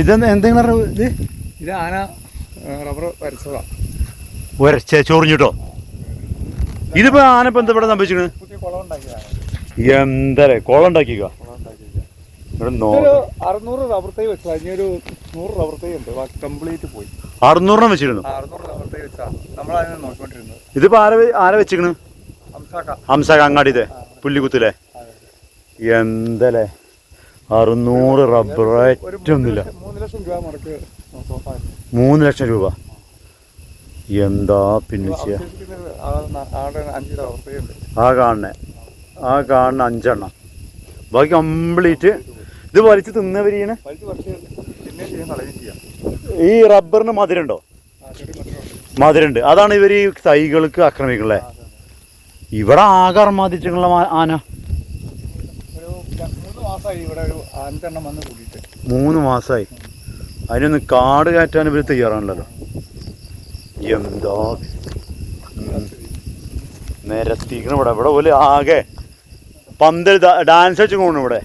ഇതെന്താ എന്തെങ്കിലും ഇത് ഇത് ആന റബ്ബർ വരച്ചതാ. ഒരച്ച ചൊറിഞ്ഞിട്ടോ? ഇതിപ്പോ ആനപ്പോ എന്താ ഇവിടെ സംഭവിച്ചിരിക്കണ്? പുതിയ കുളം ഉണ്ടാക്കിക്ക കുളം ഉണ്ടാക്കിയത് ഇവിടെ നോ അറുന്നൂറ് റബ്ബർ തൈ വെച്ചതാ. ഇനി ഒരു നൂറ് റബ്ബർ തൈ ഉണ്ട്. കംപ്ലീറ്റ് പോയി. വെച്ചിരുന്നു? ഇതിപ്പോ ആരെ ഹംസാക്ക. ഹംസ അങ്ങാടിത്തെ പുല്ലിക്കുത്തിലെ. എന്തല്ലേ? അറുന്നൂറ് റബ്ബർ ഒരു ഏറ്റൊന്നുമില്ല മൂന്ന് ലക്ഷം- രൂപ എന്താ പിന്നെ ചെയ്യാ? ആ കാണണ ആ കാണണ അഞ്ചെണ്ണം. ബാക്കി കംപ്ലീറ്റ്. ഇത് വലിച്ചു ചെയ്യാം ഈ റബ്ബറിന് മധുരമുണ്ടോ. മധുരണ്ട്. മധുരമുണ്ട് അതാണ് ഇവർ ഈ തൈകൾക്ക് ആക്രമിക്കുന്നത് ഇവിടെ ആകെ അർമാദിച്ചിട്ടുള്ള ആന. ഇവിടെ ഒരു മൂന്ന് മാസമായി അതിനൊന്ന് കാട് കയറ്റാൻ ഇവർ തയ്യാറാണല്ലോ. എന്താ? നിരത്തിക്കണ ഇവിടെ. ഇവിടെ പോലെ ആകെ പന്തൽ ഡാൻസ് വെച്ച് കൊണ്ടു ഇവിടെ.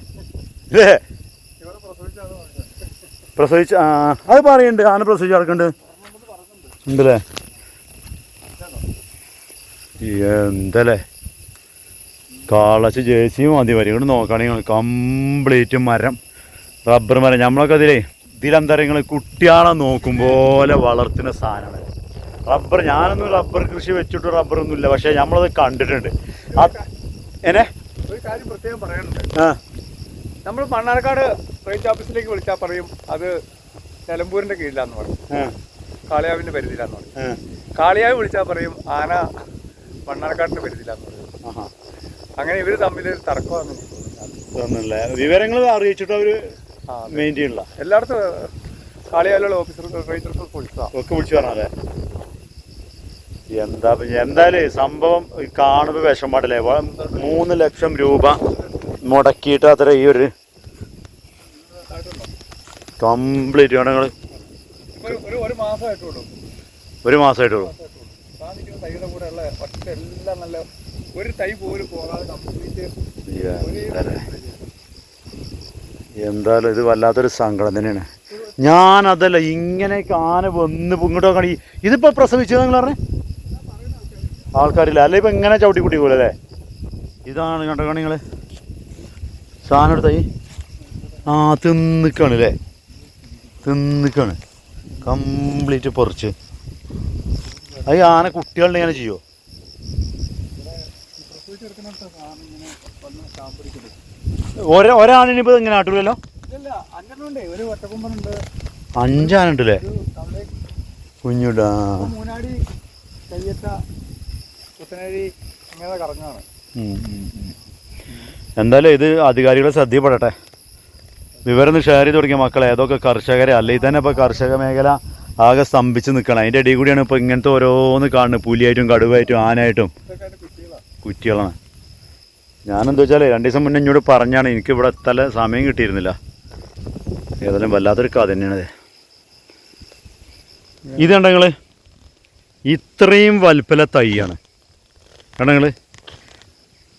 പ്രസവിച്ച് അത് പറയുന്നുണ്ട് ആന പ്രസവിച്ച് ആൾക്കുണ്ട് ഉണ്ടല്ലേ? എന്തല്ലേ കാളച്ച് ജേഴ്സിയും മതി വരും. ഇങ്ങോട്ട് നോക്കുകയാണെങ്കിൽ കംപ്ലീറ്റ് മരം. റബ്ബർ മരം. നമ്മളൊക്കെ അതിലേ ഇതിലെന്താ പറയുക? നിങ്ങൾ കുട്ടിയാളെ നോക്കും പോലെ വളർത്തുന്ന സാധനമാണ് റബ്ബർ ഞാനൊന്നും റബ്ബർ കൃഷി വെച്ചിട്ട് റബ്ബറൊന്നും ഇല്ല പക്ഷേ നമ്മളത് കണ്ടിട്ടുണ്ട്. എന്നെ? ഒരു കാര്യം പ്രത്യേകം പറയാനുണ്ട്. ആ. നമ്മൾ മണ്ണാർക്കാട് റേഞ്ച് ഓഫീസിലേക്ക് വിളിച്ചാൽ പറയും അത് നിലമ്പൂരിന്റെ കീഴിലാന്ന് പറയും. കാളിയാവിന്റെ പരിധിയിലാന്ന് പറയും. കാളിയാവ് വിളിച്ചാൽ പറയും ആന മണ്ണാർക്കാടിന്റെ പരിധിയിലാന്ന് പറയും. ആഹാ. അങ്ങനെ ഇവർ തമ്മിൽ ഒരു തർക്കമാണ് തോന്നുന്നില്ല വിവരങ്ങൾ അറിയിച്ചിട്ട് അവർ ആ, മെയിൻ ചെയ്യണില്ല. എല്ലായിടത്തും കാളിയാലുള്ള ഓഫീസർ റേഞ്ച് ഓഫീസർ ഒക്കെ വിളിച്ചു പറഞ്ഞല്ലേ എന്താ എന്തായാലും സംഭവം കാണുമ്പോൾ വിഷം പാടില്ലേ? മൂന്ന് ലക്ഷം രൂപ മുടക്കിയിട്ട് അത്ര ഈ ഒരു കംപ്ലീറ്റ് ആണ് ഒരു ഒരു ഒരു മാസമായിട്ടുള്ളൂ. ഒരു തൈ പോലും പോകാതെ കംപ്ലീറ്റ് എന്തായാലും ഇത് വല്ലാത്തൊരു സങ്കടം തന്നെയാണ്. ഞാനതല്ല അതല്ല ഇങ്ങനെയൊക്കെ ആന വന്ന് ഇങ്ങോട്ട് കാണി ഇതിപ്പോ പ്രസവിച്ചത് നിങ്ങൾ പറഞ്ഞേ? ആൾക്കാരില്ല. അല്ല ഇപ്പൊ ഇങ്ങനെ ചവിട്ടി കുട്ടി പോലെ അല്ലേ? ഇതാണ് കണ്ടോ നിങ്ങൾ സാധനം എടുത്തായി ആ തിന്നിക്കാണ് അല്ലേ തിന്നിക്കാണ്. കംപ്ലീറ്റ് പൊറിച്ച്. അത് ആന കുട്ടികളുടെ ഇങ്ങനെ ചെയ്യുമോ സാധനം ഇങ്ങനെ ആട്ടൂലല്ലോ? അഞ്ചാനുണ്ടല്ലേ കുഞ്ഞുടാ ഇപ്പൊ മൂന്നാടി കയ്യറ്റ പുത്തനരി ഇങ്ങനെ കറങ്ങാണ് എന്തായാലും ഇത് അധികാരികളെ ശ്രദ്ധയപ്പെടട്ടെ വിവരം ഷെയർ ചെയ്ത് തുടങ്ങിയ മക്കളെ. ഏതൊക്കെ കർഷകരെ? അല്ലെങ്കിൽ തന്നെ ഇപ്പോൾ കർഷക മേഖല ആകെ സ്തംഭിച്ച് നിൽക്കണം. അതിന്റെ ഇടയിൽ കൂടിയാണ് ഇപ്പോൾ ഇങ്ങനത്തെ ഓരോന്ന് കാണുന്നത്. പുലിയായിട്ടും കടുവായിട്ടും ആനായിട്ടും കുറ്റികളാണ് ഞാനെന്താ വെച്ചാൽ രണ്ട് ദിവസം മുന്നേ എന്നോട് പറഞ്ഞാണ് എനിക്ക് ഇവിടെ എത്തല സമയം കിട്ടിയിരുന്നില്ല. ഏതായാലും വല്ലാത്തൊരു കഥ തന്നെയാണത് ഇത്. കണ്ടങ്ങൾ ഇത്രയും വലുപ്പല തൈയാണ്. കണ്ടങ്ങൾ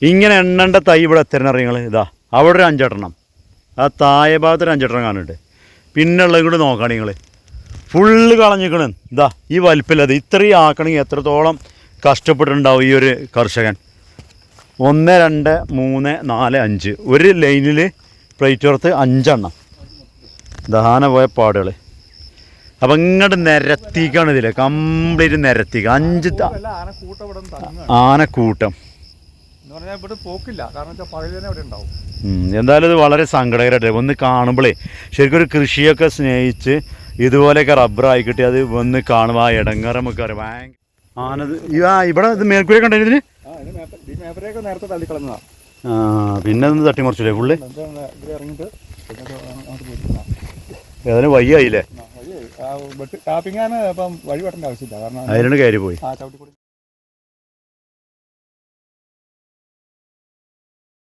ഇങ്ങനെ എണ്ണേണ്ട തൈ ഇവിടെ എത്തരണം അറിയങ്ങൾ ഇതാ അവിടെ ഒരു അഞ്ചെണ്ണം ആ താഴെ ഭാഗത്ത് ഒരു അഞ്ചെണ്ണം കാണുന്നുണ്ട്. പിന്നെ ഉള്ളത് കൂടെ നോക്കുകയാണ് നിങ്ങൾ ഫുള്ള് കളഞ്ഞിരിക്കണം. ഇതാ ഈ വലിപ്പമില്ലത് ഇത്രയും ആക്കണമെങ്കിൽ എത്രത്തോളം കഷ്ടപ്പെട്ടിട്ടുണ്ടാവും ഈ ഒരു കർഷകൻ. ഒന്ന് രണ്ട് മൂന്ന് നാല് അഞ്ച്. ഒരു ലൈനിൽ പ്ലേറ്റ് പുറത്ത് അഞ്ചെണ്ണം. ദഹാന പോയ പാടുകൾ അപ്പം ഇങ്ങോട്ട് നിരത്തിക്കാണ് ഇതിൽ കംപ്ലീറ്റ് നിരത്തിക്ക. അഞ്ച് ആന കൂട്ടം ആനക്കൂട്ടം എന്തായാലും ഇത് വളരെ സങ്കടകരമായിട്ട് ഒന്ന് കാണുമ്പോഴേ ശരിക്കും ഒരു കൃഷിയൊക്കെ സ്നേഹിച്ച് ഇതുപോലെയൊക്കെ റബ്ബർ ആയിക്കിട്ടി അത് വന്ന് കാണുമ്പോൾ ആ ഇടങ്ങറമൊക്കെ അറിയാം ഭയങ്കര ആനത് ആ ഇവിടെ ഇത് മേൽക്കൂര കണ്ടോ മേപ്പരെയൊക്കെ നേരത്തെ തള്ളിക്കളഞ്ഞതാണ് പിന്നെ ഒന്ന് തട്ടിമറിച്ചില്ലേ പുള്ളി? അതിന് ഏതായാലും വയ്യായില്ലേ? ടാപ്പിങ്ങാണ് ഇപ്പം വഴി വെട്ടേണ്ട ആവശ്യമില്ല. കാരണം കയറി പോയി ആ ചവിട്ടിക്കൂടി